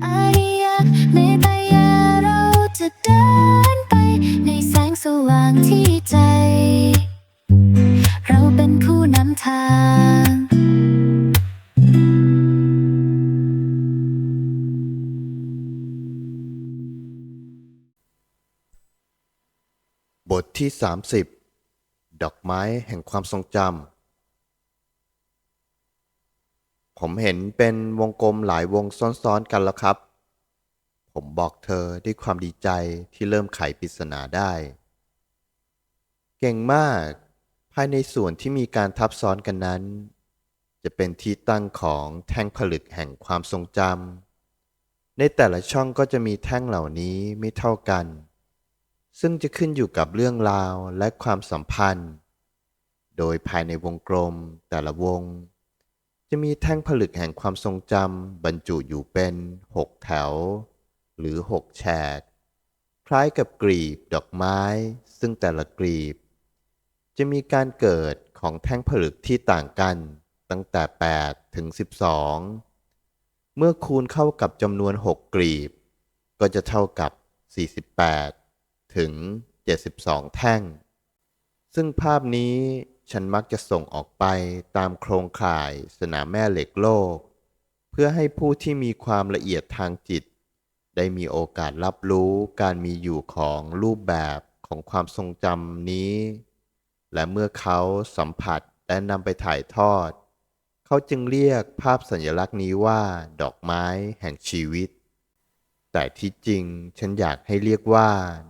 อาริยะเมตยาเราจะเดินไป ในแสงสว่างที่ใจ เราเป็นผู้นำทางบทที่ 30 ดอกไม้แห่งความทรงจำ ผมเห็นเป็นวงกลมหลายวงซ้อนๆกันแล้วครับ ผมบอกเธอด้วยความดีใจที่เริ่มไขปริศนาได้ เก่งมาก ภายในส่วนที่มีการทับซ้อนกันนั้น จะเป็นที่ตั้งของแท่งผลึกแห่งความทรงจำ ในแต่ละช่องก็จะมีแท่งเหล่านี้ไม่เท่ากัน ซึ่งจะขึ้นอยู่กับเรื่องราวและความสัมพันธ์ โดยภายในวงกลมแต่ละวง จะมีแท่งผลึกแห่งความทรงจำบรรจุอยู่เป็นหกแถว หรือหกแฉก คล้ายกับกลีบดอกไม้ ซึ่งแต่ละกลีบ จะมีการเกิดของแท่งผลึกที่ต่างกันตั้งแต่ 8 ถึง 12 เมื่อคูณเข้ากับจำนวน 6กลีบ ก็จะเท่ากับ 48 ถึง 72 แท่ง ซึ่งภาพนี้ ฉันมักจะส่งออกไปตามโครงข่ายสนามแม่เหล็กโลก เพื่อให้ผู้ที่มีความละเอียดทางจิต ได้มีโอกาสรับรู้การมีอยู่ของรูปแบบของความทรงจำนี้ และเมื่อเขาสัมผัสและนำไปถ่ายทอด เขาจึงเรียกภาพสัญลักษณ์นี้ว่าดอกไม้แห่งชีวิต แต่ที่จริงฉันอยากให้เรียกว่า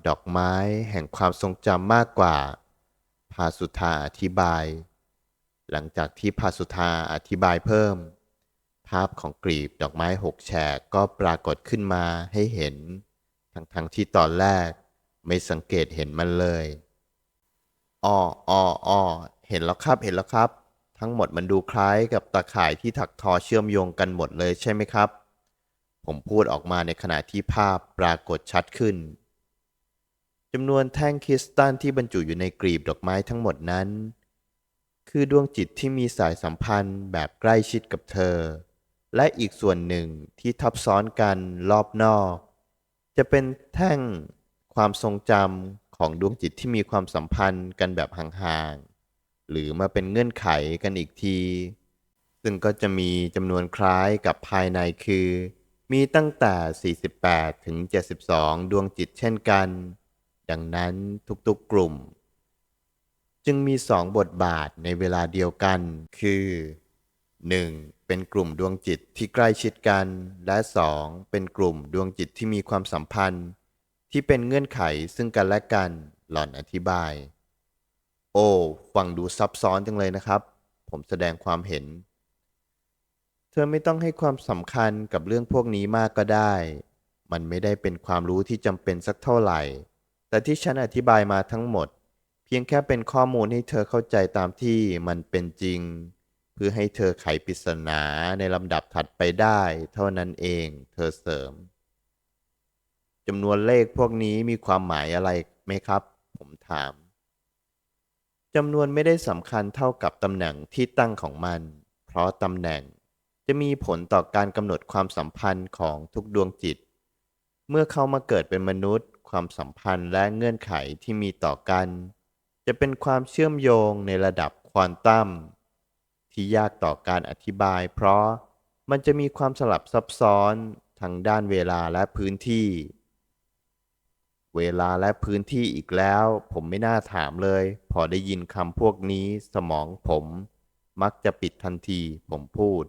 ดอกไม้แห่งความทรงจำมากกว่า พาสุธาอธิบาย หลังจากที่พาสุธาอธิบายเพิ่ม ภาพของกลีบดอกไม้หกแฉกก็ปรากฏขึ้นมาให้เห็น ทั้งๆทที่ตอนแรกไม่สังเกตเห็นมันเลยอ้ออ้ออ้อเห็นแล้วครับเห็นแล้วครับ ทั้งหมดมันดูคล้ายกับตาข่ายที่ถักทอเชื่อมโยงกันหมดเลยใช่ไหมครับ ผมพูดออกมาในขณะที่ภาพปรากฏชัดขึ้น จำนวนแท่งคริสตัลที่บรรจุอยู่ในกลีบดอกไม้ทั้งหมดนั้น คือดวงจิตที่มีสายสัมพันธ์แบบใกล้ชิดกับเธอ และอีกส่วนหนึ่งที่ทับซ้อนกันรอบนอก จะเป็นแท่งความทรงจำของดวงจิตที่มีความสัมพันธ์กันแบบห่างๆ หรือมาเป็นเงื่อนไขกันอีกที ซึ่งก็จะมีจำนวนคล้ายกับภายในคือ มีตั้งแต่ 48 ถึง 72 ดวงจิตเช่นกัน ดังนั้นทุกๆกลุ่ม จึงมีสองบทบาทในเวลาเดียวกัน คือ 1. เป็นกลุ่มดวงจิตที่ใกล้ชิดกัน และ 2. เป็นกลุ่มดวงจิตที่มีความสัมพันธ์ ที่เป็นเงื่อนไขซึ่งกันและกัน หล่อนอธิบาย โอ้ฟังดูซับซ้อนจังเลยนะครับ ผมแสดงความเห็น เธอไม่ต้องให้ความสำคัญกับเรื่องพวกนี้มากก็ได้มันไม่ได้เป็นความรู้ที่จำเป็นสักเท่าไหร่ แต่ที่ฉันอธิบายมาทั้งหมด เพียงแค่เป็นข้อมูลให้เธอเข้าใจตามที่มันเป็นจริง เพื่อให้เธอไขปริศนาในลำดับถัดไปได้ เท่านั้นเอง เธอเสริมจำนวนเลขพวกนี้มีความหมายอะไรไหมครับ ผมถามจำนวนไม่ได้สำคัญเท่ากับตำแหน่งที่ตั้งของมัน เพราะตำแหน่งจะมีผลต่อการกำหนดความสัมพันธ์ของทุกดวงจิต เมื่อเขามาเกิดเป็นมนุษย์ ความสัมพันธ์และเงื่อนไขที่มีต่อกัน จะเป็นความเชื่อมโยงในระดับควอนตัมที่ยากต่อการอธิบาย เพราะมันจะมีความสลับซับซ้อนทางด้านเวลาและพื้นที่ เวลาและพื้นที่อีกแล้ว ผมไม่น่าถามเลย พอได้ยินคำพวกนี้สมองผม มักจะปิดทันทีผมพูด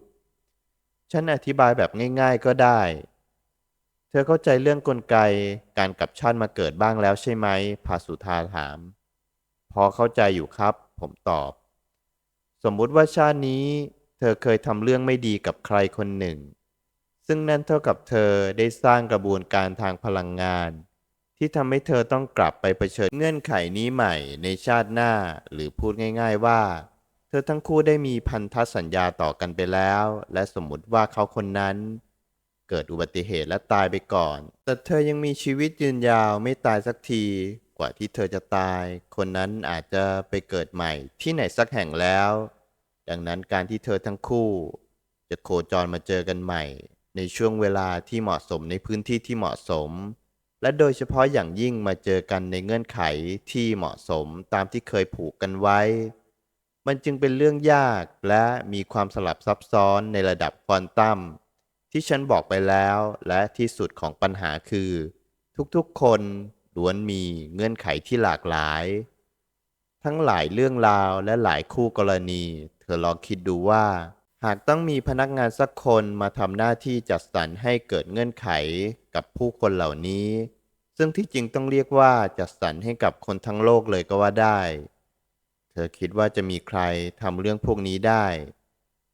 ฉันอธิบายแบบง่าย ๆก็ได้ ธอเข้าใจเรื่องกลไกการกลับชาติมาเกิดบ้างแล้วใช่ไหมภาสุธาถาม พอเข้าใจอยู่ครับ ผมตอบ สมมุติว่าชาตินี้ เธอเคยทำเรื่องไม่ดีกับใครคนหนึ่ง ซึ่งนั่นเท่ากับเธอได้สร้างกระบวนการทางพลังงาน ที่ทำให้เธอต้องกลับไปเผชิญเงื่อนไขนี้ใหม่ในชาติหน้า หรือพูดง่าย ๆว่า เธอทั้งคู่ได้มีพันธสัญญาต่อกันไปแล้ว และสมมุติว่าเขาคนนั้น เกิดอุบัติเหตุและตายไปก่อน แต่เธอยังมีชีวิตยืนยาวไม่ตายสักที กว่าที่เธอจะตาย คนนั้นอาจจะไปเกิดใหม่ที่ไหนสักแห่งแล้ว ดังนั้นการที่เธอทั้งคู่ จะโคจรมาเจอกันใหม่ ในช่วงเวลาที่เหมาะสมในพื้นที่ที่เหมาะสม และโดยเฉพาะอย่างยิ่งมาเจอกันในเงื่อนไขที่เหมาะสมตามที่เคยผูกกันไว้ มันจึงเป็นเรื่องยากและมีความสลับซับซ้อนในระดับควอนตัม ที่ฉันบอกไปแล้วและที่สุดของปัญหาคือ ทุกๆคนล้วนมีเงื่อนไขที่หลากหลาย ทั้งหลายเรื่องราวและหลายคู่กรณี เธอลองคิดดูว่า หากต้องมีพนักงานสักคนมาทำหน้าที่จัดสรรให้เกิดเงื่อนไขกับผู้คนเหล่านี้ ซึ่งที่จริงต้องเรียกว่าจัดสรรให้กับคนทั้งโลกเลยก็ว่าได้ เธอคิดว่าจะมีใครทำเรื่องพวกนี้ได้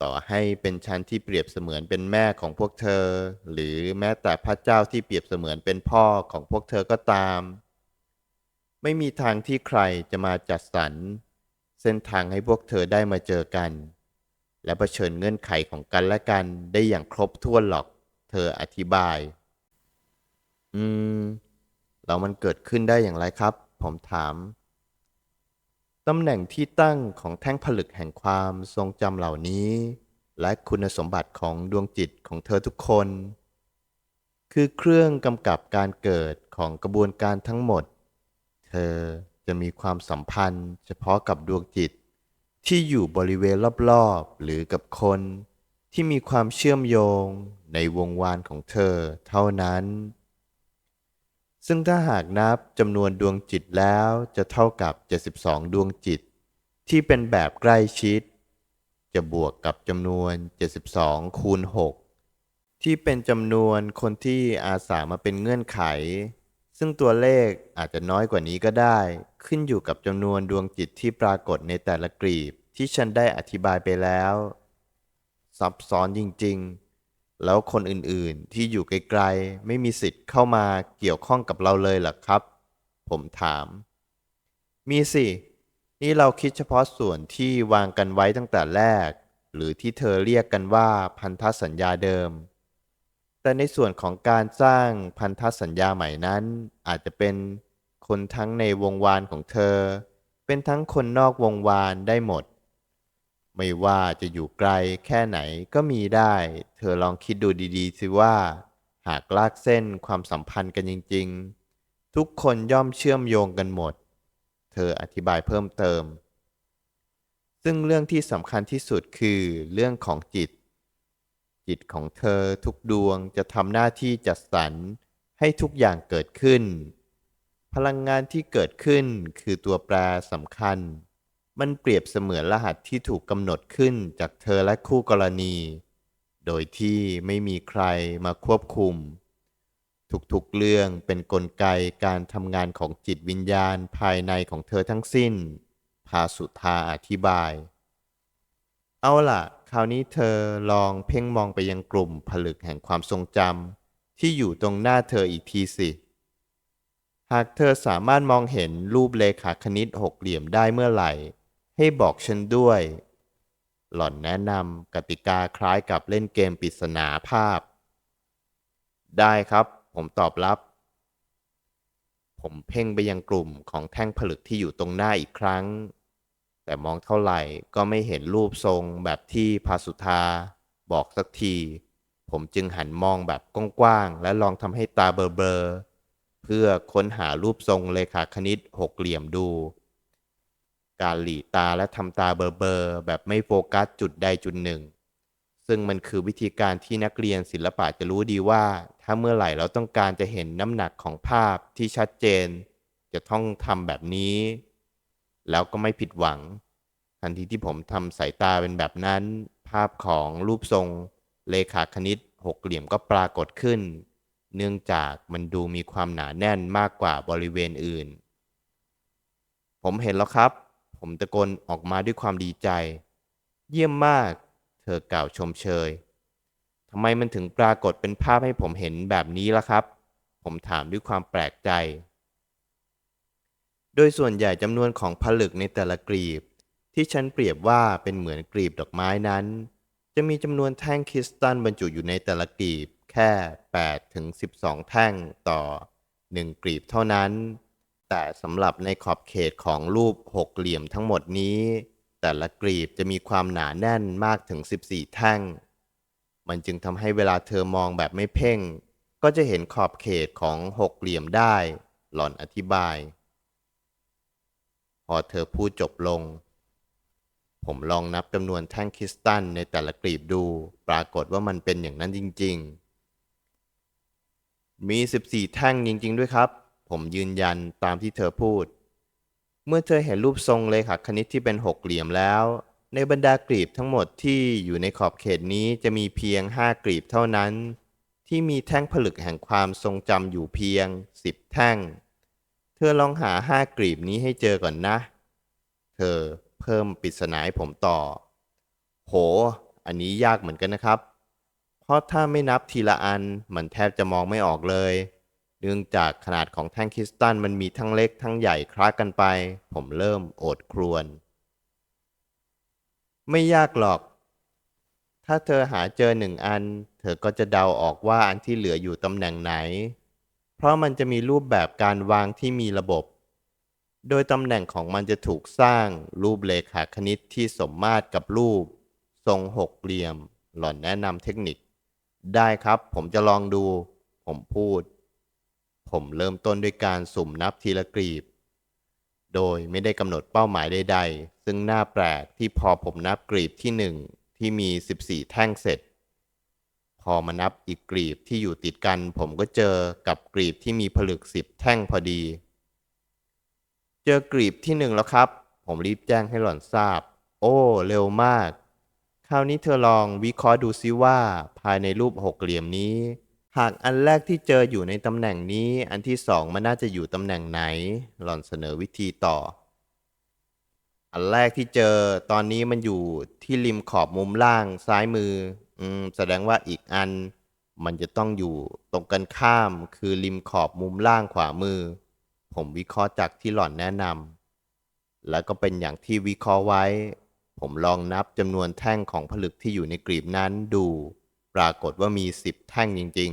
ต่อให้เป็นฉันที่เปรียบเสมือนเป็นแม่ของพวกเธอ หรือแม้แต่พระเจ้าที่เปรียบเสมือนเป็นพ่อของพวกเธอก็ตาม ไม่มีทางที่ใครจะมาจัดสรรเส้นทางให้พวกเธอได้มาเจอกัน และเผชิญเงื่อนไขของกันและกันได้อย่างครบถ้วนหรอก เธออธิบาย อืม แล้วมันเกิดขึ้นได้อย่างไรครับ ผมถาม ตำแหน่งที่ตั้งของแท่งผลึกแห่งความทรงจำเหล่านี้ และคุณสมบัติของดวงจิตของเธอทุกคน คือเครื่องกำกับการเกิดของกระบวนการทั้งหมด เธอจะมีความสัมพันธ์เฉพาะกับดวงจิต ที่อยู่บริเวณรอบๆ หรือกับคน ที่มีความเชื่อมโยงในวงวานของเธอเท่านั้น ซึ่งถ้าหากนับจำนวนดวงจิตแล้วจะเท่ากับ 72 ดวงจิต ที่เป็นแบบใกล้ชิด จะบวกกับจำนวน 72 คูณ 6 ที่เป็นจำนวนคนที่อาสามาเป็นเงื่อนไข ซึ่งตัวเลขอาจจะน้อยกว่านี้ก็ได้ ขึ้นอยู่กับจำนวนดวงจิตที่ปรากฏในแต่ละกรีบที่ฉันได้อธิบายไปแล้ว ซับซ้อนจริง ๆ แล้วคนอื่นๆที่อยู่ไกลๆไม่มีสิทธิ์เข้ามาเกี่ยวข้องกับเราเลยเหรอครับ ผมถาม มีสิ นี่เราคิดเฉพาะส่วนที่วางกันไว้ตั้งแต่แรก หรือที่เธอเรียกกันว่าพันธสัญญาเดิม แต่ในส่วนของการสร้างพันธสัญญาใหม่นั้น อาจจะเป็นคนทั้งในวงวานของเธอ เป็นทั้งคนนอกวงวานได้หมด ไม่ว่าจะอยู่ไกลแค่ไหนก็มีได้ เธอลองคิดดูดีๆสิว่า หากลากเส้นความสัมพันธ์กันจริง ๆ ทุกคนย่อมเชื่อมโยงกันหมด เธออธิบายเพิ่มเติม ซึ่งเรื่องที่สำคัญที่สุดคือเรื่องของจิต จิตของเธอทุกดวงจะทำหน้าที่จัดสรรให้ทุกอย่างเกิดขึ้น พลังงานที่เกิดขึ้นคือตัวแปรสำคัญ มันเปรียบเสมือนรหัสที่ถูกกำหนดขึ้นจากเธอและคู่กรณี โดยที่ไม่มีใครมาควบคุม ทุกๆเรื่องเป็นนกลไกการทำงานของจิตวิญญาณภายในของเธอทั้งสิ้น พาสุธาอธิบาย เอาล่ะ คราวนี้เธอลองเพ่งมองไปยังกลุ่มผลึกแห่งความทรงจำที่อยู่ตรงหน้าเธออีกทีสิหากเธอสามารถมองเห็นรูปเลขาคณิตหกเหลี่ยมได้เมื่อไหร่ ให้บอกฉันด้วย หล่อนแนะนำกติกาคล้ายกับเล่นเกมปริศนาภาพ ได้ครับ ผมตอบรับ ผมเพ่งไปยังกลุ่มของแท่งผลึกที่อยู่ตรงหน้าอีกครั้ง แต่มองเท่าไหร่ก็ไม่เห็นรูปทรงแบบที่พาสุธาบอกสักที ผมจึงหันมองแบบกว้างๆและลองทำให้ตาเบลอๆเพื่อค้นหารูปทรงเลขาคณิตหกเหลี่ยมดู การหลีตาและทำตาเบลอๆแบบไม่โฟกัสจุดใดจุดหนึ่ง ซึ่งมันคือวิธีการที่นักเรียนศิลปะจะรู้ดีว่า ถ้าเมื่อไหร่เราต้องการจะเห็นน้ำหนักของภาพที่ชัดเจน จะต้องทำแบบนี้ แล้วก็ไม่ผิดหวัง ทันทีที่ผมทำสายตาเป็นแบบนั้น ภาพของรูปทรง เลขาคณิตหกเหลี่ยมก็ปรากฏขึ้น เนื่องจากมันดูมีความหนาแน่นมากกว่าบริเวณอื่น ผมเห็นแล้วครับ ผมตะโกนออกมาด้วยความดีใจ เยี่ยมมาก เธอกล่าวชมเชยทำไมมันถึงปรากฏเป็นภาพให้ผมเห็นแบบนี้ล่ะครับ ผมถามด้วยความแปลกใจ โดยส่วนใหญ่จำนวนของผลึกในแต่ละกรีบ ที่ฉันเปรียบว่าเป็นเหมือนกรีบดอกไม้นั้น จะมีจำนวนแท่งคริสตัลบรรจุอยู่ในแต่ละกรีบแค่8ถึง12 แท่งต่อ 1กรีบเท่านั้น แต่สำหรับในขอบเขตของรูปหกเหลี่ยมทั้งหมดนี้ แต่ละกรีบจะมีความหนาแน่นมากถึง 14 แท่ง มันจึงทำให้เวลาเธอมองแบบไม่เพ่ง ก็จะเห็นขอบเขตของหกเหลี่ยมได้ หล่อนอธิบาย พอเธอพูดจบลง ผมลองนับจำนวนแท่งคริสตัลในแต่ละกลีบดู ปรากฏว่ามันเป็นอย่างนั้นจริง ๆ มี 14 แท่งจริง ๆ ด้วยครับ ผมยืนยันตามที่เธอพูด เมื่อเธอเห็นรูปทรงเลขาคณิตที่เป็นหกเหลี่ยมแล้ว ในบรรดากลีบทั้งหมดที่อยู่ในขอบเขตนี้จะมีเพียง5กลีบเท่านั้น ที่มีแท่งผลึกแห่งความทรงจำอยู่เพียง10แท่ง เธอลองหา5กลีบนี้ให้เจอก่อนนะ เธอเพิ่มปริศนาให้ผมต่อ โห อันนี้ยากเหมือนกันนะครับ เพราะถ้าไม่นับทีละอันมันแทบจะมองไม่ออกเลย เนื่องจากขนาดของแท่งคริสตัลมันมีทั้งเล็กทั้งใหญ่คล้ากันไป ผมเริ่มโอดครวญไม่ยากหรอก ถ้าเธอหาเจอหนึ่งอัน เธอก็จะเดาออกว่าอันที่เหลืออยู่ตำแหน่งไหน เพราะมันจะมีรูปแบบการวางที่มีระบบ โดยตำแหน่งของมันจะถูกสร้างรูปเลขาคณิตที่สมมาตรกับรูป ทรงหกเหลี่ยม หล่อนแนะนำเทคนิค ได้ครับ ผมจะลองดู ผมพูด ผมเริ่มต้นด้วยการสุ่มนับทีละกลีบ โดยไม่ได้กำหนดเป้าหมายใดๆ ซึ่งน่าแปลกที่พอผมนับกลีบที่หนึ่งที่มี 14 แท่งเสร็จ พอมานับอีกกลีบที่อยู่ติดกัน ผมก็เจอกับกลีบที่มีผลึก 10 แท่งพอดี เจอกลีบที่หนึ่งแล้วครับ ผมรีบแจ้งให้หล่อนทราบ โอ้ เร็วมาก คราวนี้เธอลองวิเคราะห์ดูซิว่าภายในรูปหกเหลี่ยมนี้ หากอันแรกที่เจออยู่ในตำแหน่งนี้ อันที่สองมันน่าจะอยู่ตำแหน่งไหน หล่อนเสนอวิธีต่อ อันแรกที่เจอตอนนี้มันอยู่ที่ริมขอบมุมล่างซ้ายมือ อืม แสดงว่าอีกอัน มันจะต้องอยู่ตรงกันข้าม คือริมขอบมุมล่างขวามือ ผมวิเคราะห์จากที่หล่อนแนะนำแล้วก็เป็นอย่างที่วิเคราะห์ไว้ ผมลองนับจำนวนแท่งของผลึกที่อยู่ในกลีบนั้นดู ปรากฏว่ามีสิบแท่งจริง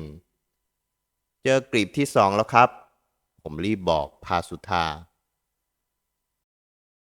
ๆ เจอกลีบที่สองแล้วครับ ผมรีบบอกพาสุธา